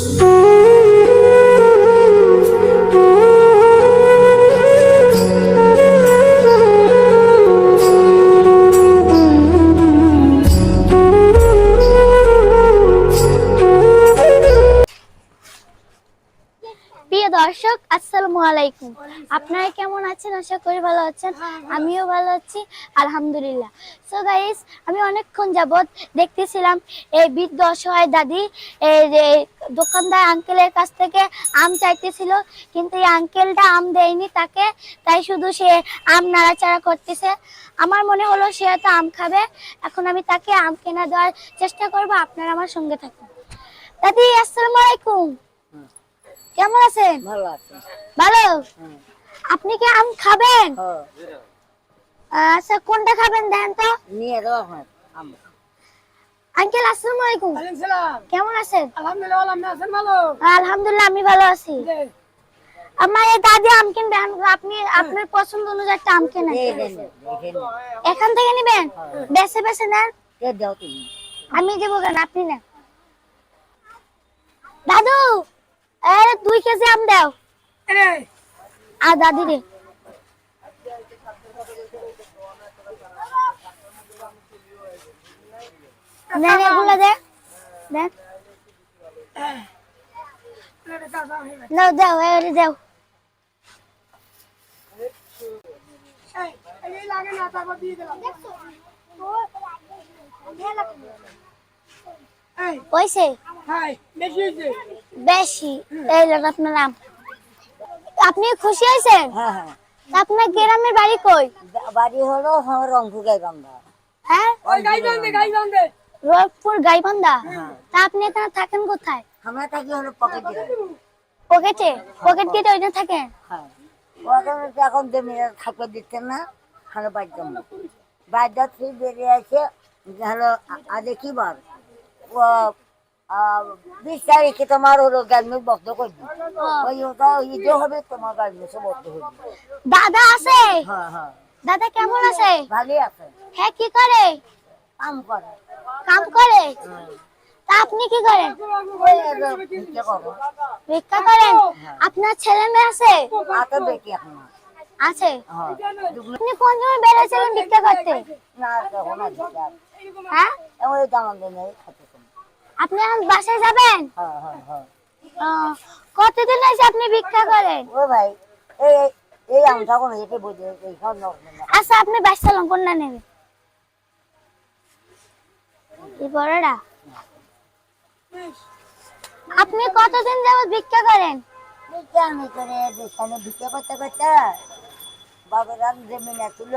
Jesus. দর্শক, আসসালামু আলাইকুম। আপনারা কেমন আছেন? আশা করি ভালো আছেন। আমিও ভালো আছি, আলহামদুলিল্লাহ। সো গাইস আমি অনেকক্ষণ যাবত দেখতেছিলাম এই বৃদ্ধ অসহায় দাদি দোকানদার আঙ্কেলের কাছ থেকে আম চাইতেছিল, কিন্তু এই আঙ্কেলটা আম দেয়নি তাকে, তাই শুধু সে আম নাড়াচাড়া করতেছে। আমার মনে হলো সে হয়তো আম খাবে। এখন আমি তাকে আম কেনা দেওয়ার চেষ্টা করব। আপনারা আমার সঙ্গে থাকুন। দাদি, আসসালামু আলাইকুম। কেমন আছেন? ভালো আছে। ভালো? আপনি কি আম খাবেন? হ্যাঁ আচ্ছা কোনটা খাবেন দেন তো? নিয়ে হয় আমরা আঙ্কেল আসসালামু আলাইকুম। কেমন আছেন? আলহামদুলিল্লাহ আপনি আছেন ভালো? আলহামদুলিল্লাহ আমি ভালো আছি। আমার এই দাদি আম কিনবে। আম- আপনি আপনার পছন্দ অনুযায়ী একটা আম কেনেন। দেন এখান থেকে নিবেন? বেছে বেছে নেন। দাও আমি দেবো কেন? আপনি নেন। দাদু! আরে দুই কেজি আম দাও। আর দাদি রে দেন এগুলো দে। দেন দাও দাও। এবারে দাও লাগে না তারপর দিয়ে দিলাম। এই পয়সে হাই বেশি হয়েছে বেশি। এই লোক আপনার নাম আপনি খুশি হয়েছেন? হ্যাঁ হ্যাঁ। তা আপনার গ্রামের বাড়ি কই? বাড়ি হলো আমার রংপুর গাইবান্ধা। হ্যাঁ? ওই গাই বান্ধে গাই গাইবান্ধা? তা আপনি এখানে থাকেন কোথায়? আমরা থাকি হলো পকেট পকেটে? পকেট গেটে ওইটা থাকেন? হ্যাঁ। এখন জমিরা থাকতে দিচ্ছেন না হলো বাড়ি জন্য বাড়ি বেরিয়ে আছে হলো আ- কি বার ও বিশ তারিখে তোমার হলো গ্রামে বন্ধ করবি? ওই ওটা ঈদ হবে তোমার গ্রামে বন্ধ হবে দাদা আছে? হ্যাঁ হ্যাঁ। দাদা কেমন আছে? ভালোই আছে। হ্যাঁ কি করে? কাম করে। কাম করে? আপনি কি করেন? ভিক্ষা করেন? আপনার ছেলে মেয়ে আছে? আছে হ্যাঁ। আপনি কোন সময় বেরোছিলেন ভিক্ষা করতে? না হ্যাঁ? আপনি এখন বাসায় যাবেন? হ্যাঁ হ্যাঁ হ্যাঁ। কতদিন হয়েছে আপনি ভিক্ষা করেন? ও ভাই এই এই- কোনো এতে বুঝে এই সব আচ্ছা আপনি বাসালাম কোনটা নেবেন। এই বড়টা আপনি কতদিন যাবত ভিক্ষা করেন? ভিক্ষা আমি করে দেশানে ভিক্ষা করতে করতে বাবার আম জমিন ছিল।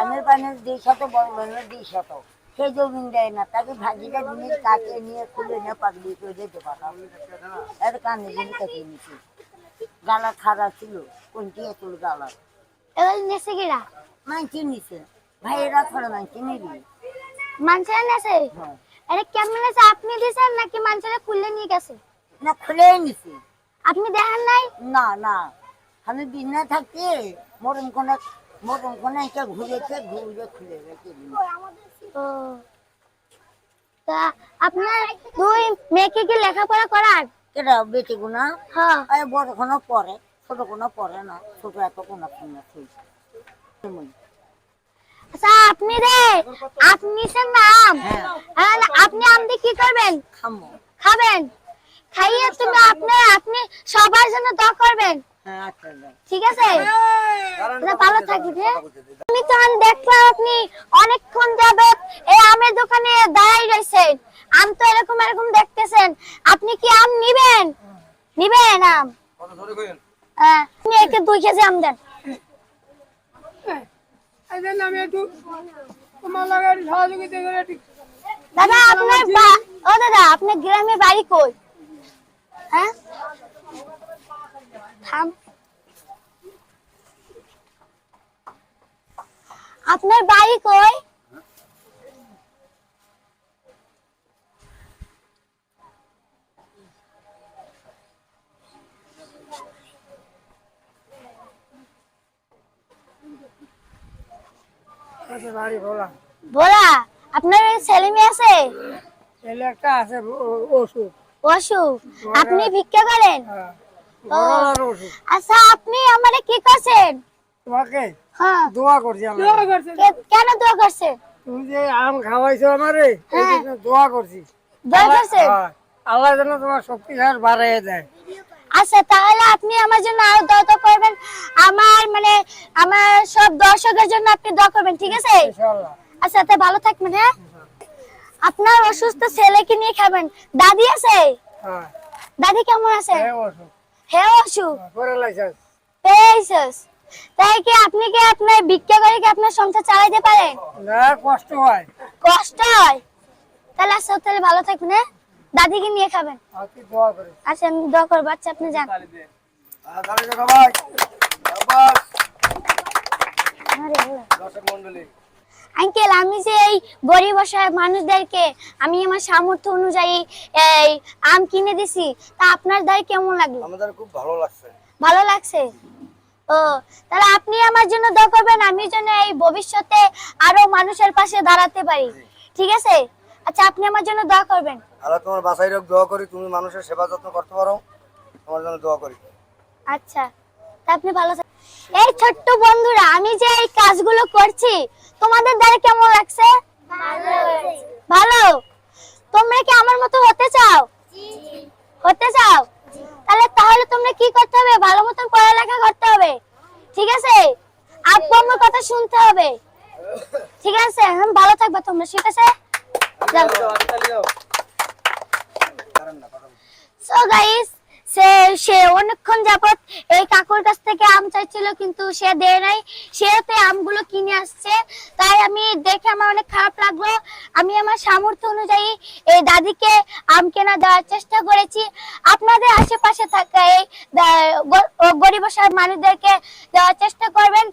আমের পানের দুই শত বড় বড় দুই শত। সেই জমিন দেয় না তাকে ভাজিটা জিনিস কাটে নিয়ে খুলে নিয়ে পাগলি করে দিতে পারতাম এর কানে জিনিস কাটিয়ে নিছি? গালা খারাপ ছিল কোনটি এত গালা? এবার নেছে কিরা? মানছি নিছে। ভাইয়েরা থরে মানছি নিবি মানুষের নেছে? আরে কেমন আছে? আপনি দিছেন নাকি মানুষের খুলে নিয়ে গেছে? না খুলে নিছি। আপনি দেখেন নাই? না না। আমি বিনা থাকতে মরম কোনে মরম কোনে একটা ঘুরেছে ঘুরে খুলে ও তা আপনার দুই মেয়েকে কি লেখাপড়া কেটা বেটি গুনা। হ্যাঁ। বড় কোনো পরে ছোট কোনো পরে না ছোট এত কোনো কোনো আচ্ছা আপনি রে আপনি সে নাম আপনি আমদি কি করবেন? খামো। খাবেন? খাইয়ে তুমি আপনি আপনি সবার জন্য দোয়া করবেন। হ্যাঁ আচ্ছা যাও। ঠিক আছে? ভালো থাকি রে আমি তখন দেখলাম আপনি অনেকক্ষণ যাবে এই আমের দোকানে দাঁড়াই রয়েছেন আম তো এরকম এরকম দেখতেছেন। আপনি কি আম নিবেন? নিবেন আম? হ্যাঁ আপনি একে দুই কেজি আম দেন। দাদা আপনার ও দাদা আপনার গ্রামে বাড়ি কই? হ্যাঁ? থাম। আপনার বাড়ি কই? ভোলা আপনার ছেলে মেয়ে আছে? ছেলে একটা আছে অসুখ। আপনি ভিক্ষা করেন? হ্যাঁ আচ্ছা আপনি আমারে কি করছেন? তোমাকে? হ্যাঁ। দোয়া করছি কেন দোয়া করছেন? তুমি যে আম খাওয়াইছো আমারে হ্যাঁ। দোয়া করছি। দোয়া করছেন? হ্যাঁ, আল্লাহ যেন তোমার শক্তি বাড়াইয়ে দেয়। আচ্ছা তাহলে আপনি আমার জন্য আরও দোয়া তো করবেন আমার মানে আমার সব দর্শকের জন্য আপনি দোয়া করবেন ঠিক আছে? ইনশাআল্লাহ। আচ্ছা তাই ভালো থাকবেন হ্যাঁ? আপনার অসুস্থ ছেলেকে নিয়ে খাবেন। দাদি আছে? হ্যাঁ। দাদি কেমন আছে? হে অসুখ করে পেয়েছিস। তাই কি আপনি কি আপনার ভিক্ষা করে কি আপনার সংসার চালাইতে পারেন না কষ্ট হয়। কষ্ট হয়? তাহলে আচ্ছা তাহলে ভালো থাকবেন হ্যাঁ? দাদিকে নিয়ে খাবেন। আচ্ছা আমি দোয়া করব আচ্ছা আপনি যান ভাই আবার আরে বাবা। দর্শক মন্ডলী আঙ্কেল আমি যে এই গরিব অসহায় মানুষদেরকে আমি আমার সামর্থ্য অনুযায়ী এই আম কিনে দিছি তা আপনার দায় কেমন লাগল? আমাদের খুব ভালো লাগছে। ভালো লাগছে? ও তাহলে আপনি আমার জন্য দোয়া করবেন আমি যেন এই ভবিষ্যতে আরও মানুষের পাশে দাঁড়াতে পারি। ঠিক আছে? আচ্ছা আপনি আমার জন্য দোয়া করবেন। আল্লাহ তোমার বাসায় রোগ দোয়া করি তুমি মানুষের সেবা যত্ন করতে পারো তোমার জন্য দোয়া করি। আচ্ছা তা আপনি ভালো এই ছোট্ট বন্ধুরা আমি যে এই কাজগুলো করছি তোমাদের দ্বারা কেমন লাগছে ভালো তোমরা কি আমার মতো হতে চাও হতে চাও তাহলে তাহলে তোমরা কি করতে হবে ভালো মতন পড়ালেখা করতে হবে ঠিক আছে আব্বু আম্মুর কথা শুনতে হবে ঠিক আছে হ্যাঁ, ভালো থাকবে তোমরা ঠিক আছে যাও সো গাইস সে সে অনেকক্ষণ যাবত এই কাকুর কাছ থেকে আম চাইছিল, কিন্তু সে দেয় নাই। সেতে আমগুলো কিনে আসছে। তাই আমি দেখে আমার অনেক খারাপ লাগল। আমি আমার সামর্থ্য অনুযায়ী এই দাদিকে আম কেনা দেওয়ার চেষ্টা করেছি। আপনাদের আশেপাশে থাকা এই গরিব মানুষদেরকে দেওয়ার চেষ্টা করবেন।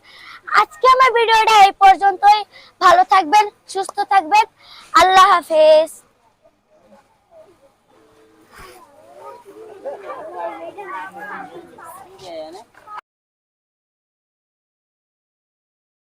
আজকে আমার ভিডিওটা এই পর্যন্তই। ভালো থাকবেন, সুস্থ থাকবেন। আল্লাহ হাফেজ। 我没干嘛，你干嘛呢？